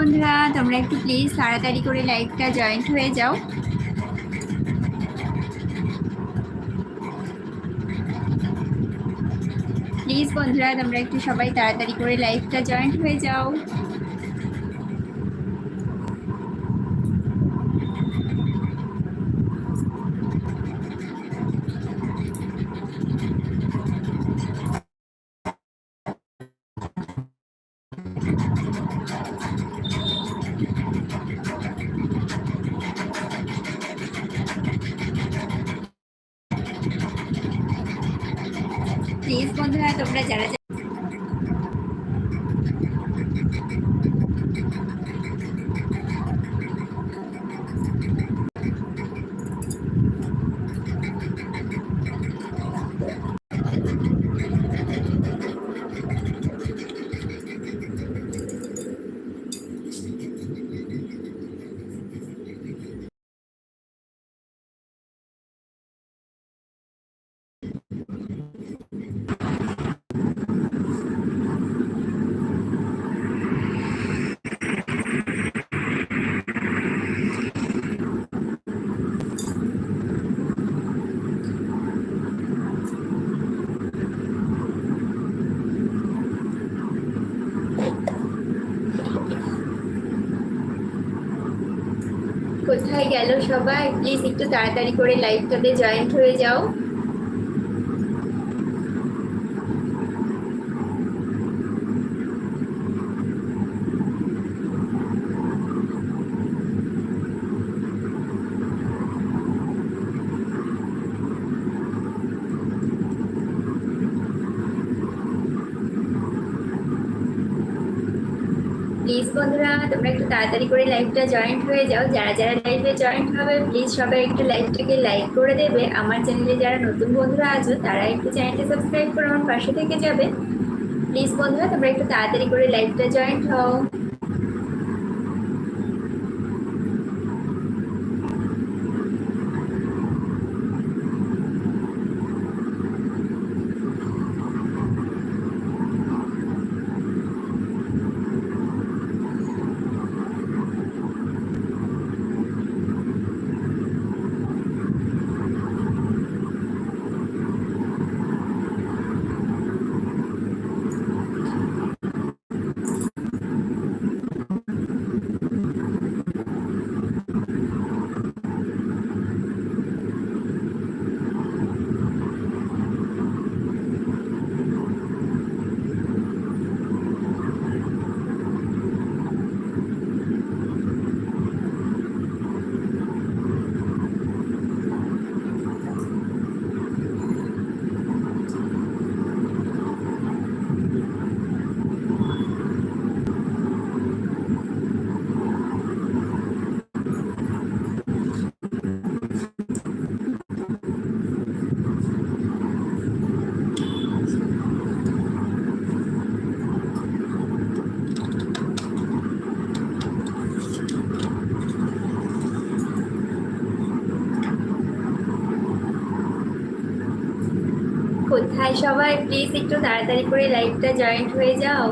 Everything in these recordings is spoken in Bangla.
বন্ধুরা, তোমরা একটু প্লিজ তাড়াতাড়ি করে লাইভটা জয়েন্ট হয়ে যাও। প্লিজ বন্ধুরা, তোমরা একটু সবাই তাড়াতাড়ি করে লাইভটা জয়েন্ট হয়ে যাও। বন্ধুরা তোমরা যারা যারা- কোথায় গেল সবাই। প্লিজ একটু তাড়াতাড়ি করে লাইভটাতে জয়েন্ট হয়ে যাও প্লিজ বন্ধুরা, তোমরা একটু তাড়াতাড়ি করে লাইভটা জয়েন্ট হয়ে যাও। যারা যারা লাইভে জয়েন্ট হবে প্লিজ সবাই একটু লাইভটাকে লাইক করে দেবে। আমার চ্যানেলে যারা নতুন বন্ধুরা আছো, তারা একটু চ্যানেলটা সাবস্ক্রাইব করে আমার পাশে থেকে যাবে। প্লিজ বন্ধুরা, তোমরা একটু তাড়াতাড়ি করে লাইভটা জয়েন্ট হও। কোথায় সবাই? প্লিজ একটু তাড়াতাড়ি করে লাইভটা জয়েন্ট হয়ে যাও।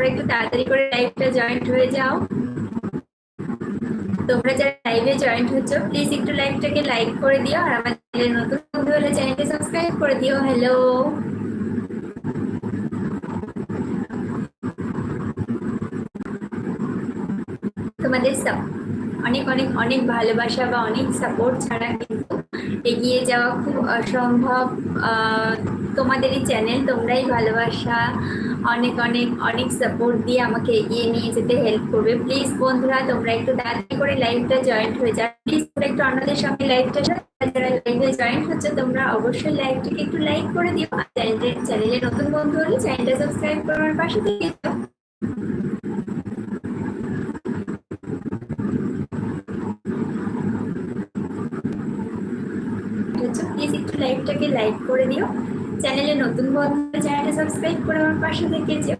তোমরা একটু তাড়াতাড়ি করে লাইভটা জয়েন্ট হয়ে যাও। তোমরা যারা লাইভে জয়েন্ট হচ্ছ প্লিজ একটু লাইভটাকে লাইক করে দিও আর আমার চ্যানেলে নতুন বন্ধু হলে চ্যানেলটা সাবস্ক্রাইব করে দিও। হ্যালো তোমাদের অনেক অনেক অনেক ভালোবাসা বা অনেক সাপোর্ট ছাড়া কিন্তু এগিয়ে যাওয়া খুব অসম্ভব। আহ, তোমাদের এই চ্যানেল তোমরাই ভালোবাসা। অনেক অনেক অনেক সাপোর্ট দিয়ে আমাকে এগিয়ে নিয়ে যেতে হেল্প করবে। প্লিজ বন্ধুরা, তোমরা একটু দাঁড়িয়ে করে লাইভটা জয়েন্ট হয়ে যাও। প্লিজ তোমরা একটু অন্যদের সঙ্গে লাইভটা যারা লাইভে জয়েন্ট হচ্ছে, তোমরা অবশ্যই লাইভটাকে একটু লাইক করে দিও। আর চ্যানেলটা চ্যানেলে নতুন বন্ধু হলে চ্যানেলটা সাবস্ক্রাইব করার পাশে থেকে প্লিজ একটু লাইভটাকে লাইক করে দিও। চ্যানেলে নতুন বন্ধু চ্যানেলটা সাবস্ক্রাইব করে আমার পাশে থেকে যেও।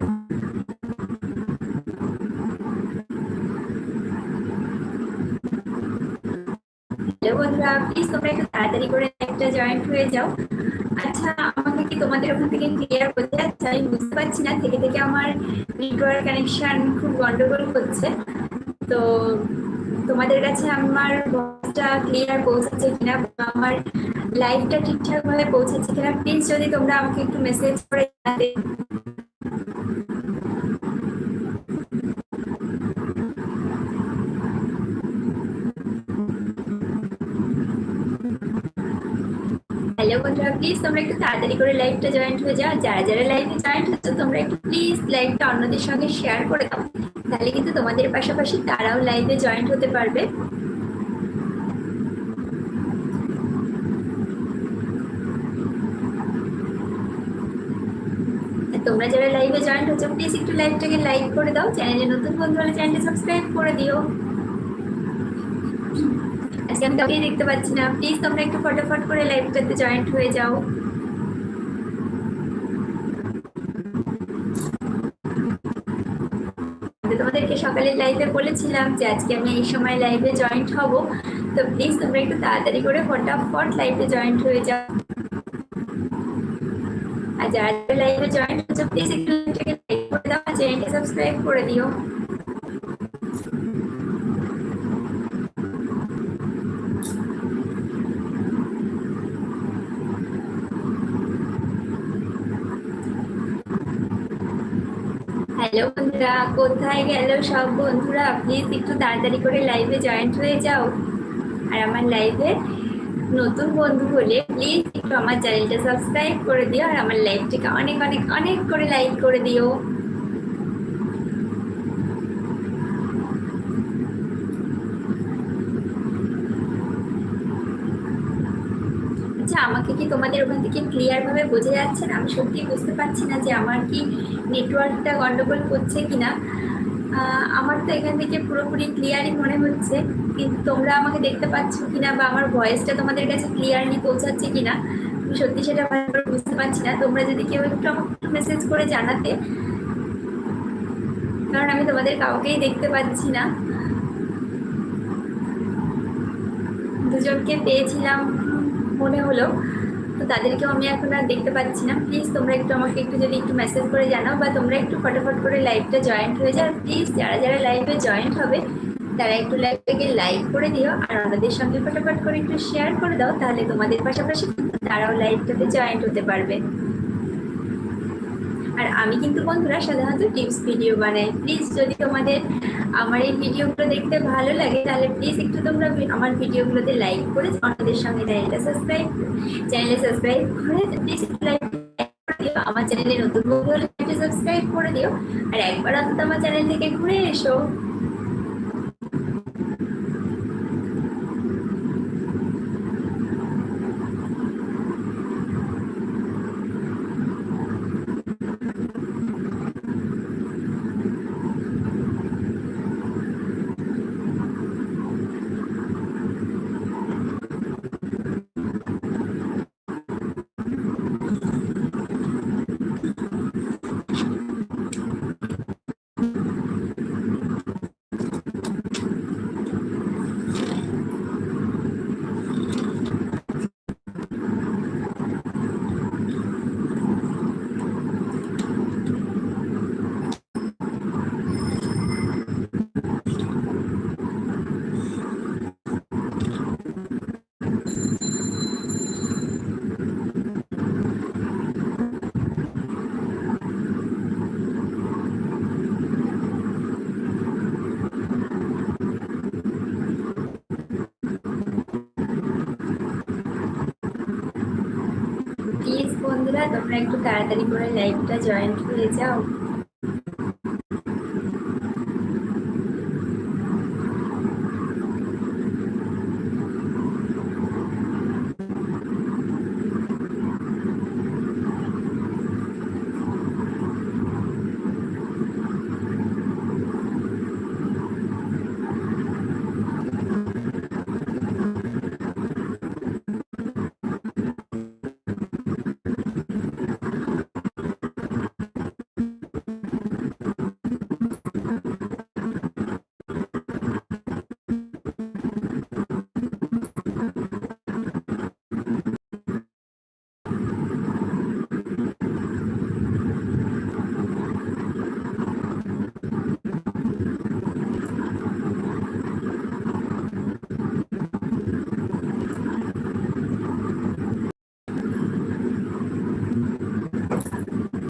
বন্ধুরা প্লিজ তোমরা একটু তাড়াতাড়ি করে লাইভটা জয়েন্ট হয়ে যাও। আচ্ছা আমাকে কি তোমাদের ওখান থেকে ক্লিয়ার বোঝা যাচ্ছে? আমি বুঝতে পারছি না, থেকে থেকে আমার নেটওয়ার্ক কানেকশন খুব গন্ডগোল করছে। তো তোমাদের কাছে আমার ভয়েসটা ক্লিয়ার পৌঁছেছে কিনা বা আমার লাইভটা ঠিকঠাক ভাবে পৌঁছেছে কিনা প্লিজ যদি তোমরা আমাকে একটু মেসেজ করে জানাতে। হ্যালো বন্ধুরা প্লিজ তোমরা একটু তাড়াতাড়ি করে লাইভটা জয়েন্ট হয়ে যাও। যারা যারা লাইভে জয়েন্ট হচ্ছে, তোমরা একটু প্লিজ লাইভটা অন্যদের সঙ্গে শেয়ার করে দাও। তাহলে কিন্তু তোমাদের পাশাপাশি তারাও লাইভে জয়েন্ট হতে পারবে। তোমরা যারা লাইভে জয়েন্ট হচ্ছে প্লিজ একটু লাইভটাকে লাইক করে দাও। চ্যানেলে নতুন বন্ধু হলে চ্যানেলটা সাবস্ক্রাইব করে দিও। আজকে আমি কাউকেই দেখতে পাচ্ছি না। প্লিজ তোমরা একটু ফটাফট করে লাইভটাতে জয়েন্ট হয়ে যাও। তোমাদেরকে সকালে লাইভে বলেছিলাম যে আজকে আমি এই সময় লাইভে জয়েন্ট হব। তো প্লিজ তোমরা একটু তাড়াতাড়ি করে ফটাফট লাইভে জয়েন্ট হয়ে যাও। আর যারা লাইভে জয়েন্ট হচ্ছে প্লিজ একটু লাইক করে দাও চ্যানেলটি সাবস্ক্রাইব করে দিও। হ্যালো বন্ধুরা, কোথায় গেল সব বন্ধুরা? প্লিজ একটু তাড়াতাড়ি করে লাইভে জয়েন্ট হয়ে যাও। আর আমার লাইভে নতুন বন্ধু হলে প্লিজ একটু আমার চ্যানেলটা সাবস্ক্রাইব করে দিও আর আমার লাইভটিকে অনেক অনেক অনেক করে লাইক করে দিও। আচ্ছা আমাকে কি তোমাদের ওখান থেকে ক্লিয়ারভাবে বোঝা যাচ্ছে না? আমি সত্যি বুঝতে পারছি না যে আমার কি নেটওয়ার্কটা গন্ডগোল করছে কিনা। আহ, আমার তো এখান থেকে পুরোপুরি ক্লিয়ারই মনে হচ্ছে কিন্তু তোমরা আমাকে দেখতে পাচ্ছ কিনা বা আমার ভয়েসটা তোমাদের কাছে ক্লিয়ারলি পৌঁছাচ্ছে কিনা আমি সত্যি সেটা বুঝতে পারছি না। তোমরা যদি কেউ একটু আমাকে একটু মেসেজ করে জানাতে কারণ আমি তোমাদের কাউকেই দেখতে পাচ্ছি না। দুজনকে পেয়েছিলাম মনে হলো। তো তাদেরকেও আমি এখন আর দেখতে পাচ্ছি না। প্লিজ তোমরা একটু আমাকে একটু যদি একটু মেসেজ করে জানাও বা তোমরা একটু ফটোফট করে লাইভটা জয়েন্ট হয়ে যাও। প্লিজ যারা যারা লাইভে জয়েন্ট হবে, তারা একটু লাইভটাকে লাইক করে দিও আর আমাদের সঙ্গে ফটোফট করে একটু শেয়ার করে দাও, তাহলে তোমাদের পাশাপাশি তারাও লাইভটাতে জয়েন্ট হতে পারবে। আর আমি কিন্তু বন্ধুরা সাধারণত টিপস ভিডিও বানাই। প্লিজ যদি তোমাদের আমার এই ভিডিওগুলো দেখতে ভালো লাগে, তাহলে প্লিজ একটু তোমরা আমার ভিডিওগুলোতে লাইক করে অন্যদের সঙ্গে চ্যানেলটা সাবস্ক্রাইব চ্যানেলে সাবস্ক্রাইব করে প্লিজ লাইক আমার চ্যানেলে নতুন বন্ধু সাবস্ক্রাইব করে দিও। আর একবার অন্তত আমার চ্যানেল থেকে ঘুরে এসো। বন্ধুরা তোমরা একটু তাড়াতাড়ি করে লাইভটা জয়েন্ট হয়ে যাও।